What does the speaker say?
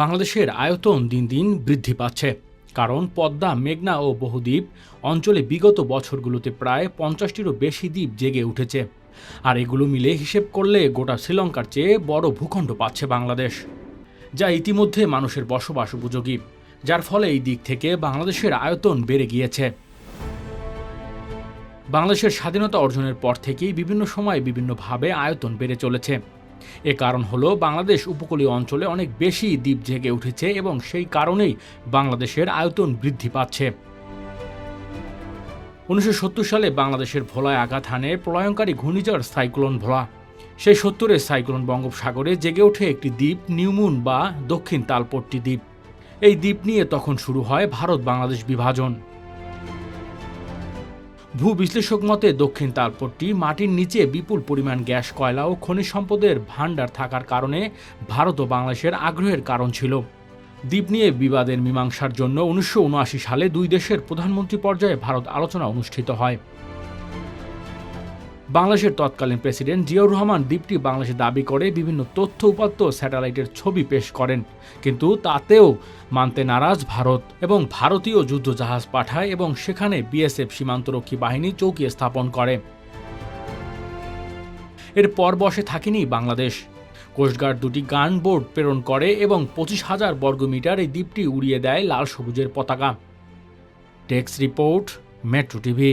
বাংলাদেশের আয়তন দিন দিন বৃদ্ধি পাচ্ছে। কারণ পদ্মা, মেঘনা ও বহুদ্বীপ অঞ্চলে বিগত বছরগুলোতে প্রায় পঞ্চাশটিরও বেশি দ্বীপ জেগে উঠেছে। আর এগুলো মিলে হিসেব করলে গোটা শ্রীলঙ্কার চেয়ে বড় ভূখণ্ড পাচ্ছে বাংলাদেশ, যা ইতিমধ্যে মানুষের বসবাস উপযোগী, যার ফলে এই দিক থেকে বাংলাদেশের আয়তন বেড়ে গিয়েছে। বাংলাদেশের স্বাধীনতা অর্জনের পর থেকেই বিভিন্ন সময় বিভিন্নভাবে আয়তন বেড়ে চলেছে। এ কারণ হলো বাংলাদেশ উপকূলীয় অঞ্চলে অনেক বেশি দ্বীপ জেগে উঠেছে এবং সেই কারণেই বাংলাদেশের আয়তন বৃদ্ধি পাচ্ছে। উনিশশো সত্তর সালে বাংলাদেশের ভোলায় আঘাত হানে প্রলয়ঙ্কারী ঘূর্ণিঝড় সাইক্লোন ভোলা। সেই সত্তরের সাইক্লোন বঙ্গোপসাগরে জেগে ওঠে একটি দ্বীপ নিউমুন বা দক্ষিণ তালপট্টি দ্বীপ। এই দ্বীপ নিয়ে তখন শুরু হয় ভারত বাংলাদেশ বিভাজন। ভূ বিশ্লেষক মতে, দক্ষিণ তালপট্টি মাটির নিচে বিপুল পরিমাণ গ্যাস, কয়লা ও খনিজ সম্পদের ভাণ্ডার থাকার কারণে ভারত ও বাংলাদেশের আগ্রহের কারণ ছিল। দ্বীপ নিয়ে বিবাদের মীমাংসার জন্য উনিশশো উনআশি সালে দুই দেশের প্রধানমন্ত্রী পর্যায়ে ভারত আলোচনা অনুষ্ঠিত হয়। বাংলাদেশের তৎকালীন প্রেসিডেন্ট জিয়াউর রহমান দ্বীপটি বাংলাদেশে দাবি করে বিভিন্ন তথ্য উপাত্ত স্যাটেলাইটের ছবি পেশ করেন। কিন্তু তাতেও মানতে নারাজ ভারত এবং ভারতীয় যুদ্ধজাহাজ পাঠায় এবং সেখানে বিএসএফ সীমান্তরক্ষী বাহিনী চৌকি স্থাপন করে। এরপর বসে থাকেনি বাংলাদেশ। কোস্টগার্ড দুটি গান বোর্ড প্রেরণ করে এবং পঁচিশ হাজার বর্গমিটার এই দ্বীপটি উড়িয়ে দেয় লাল সবুজের পতাকা। Text report metro TV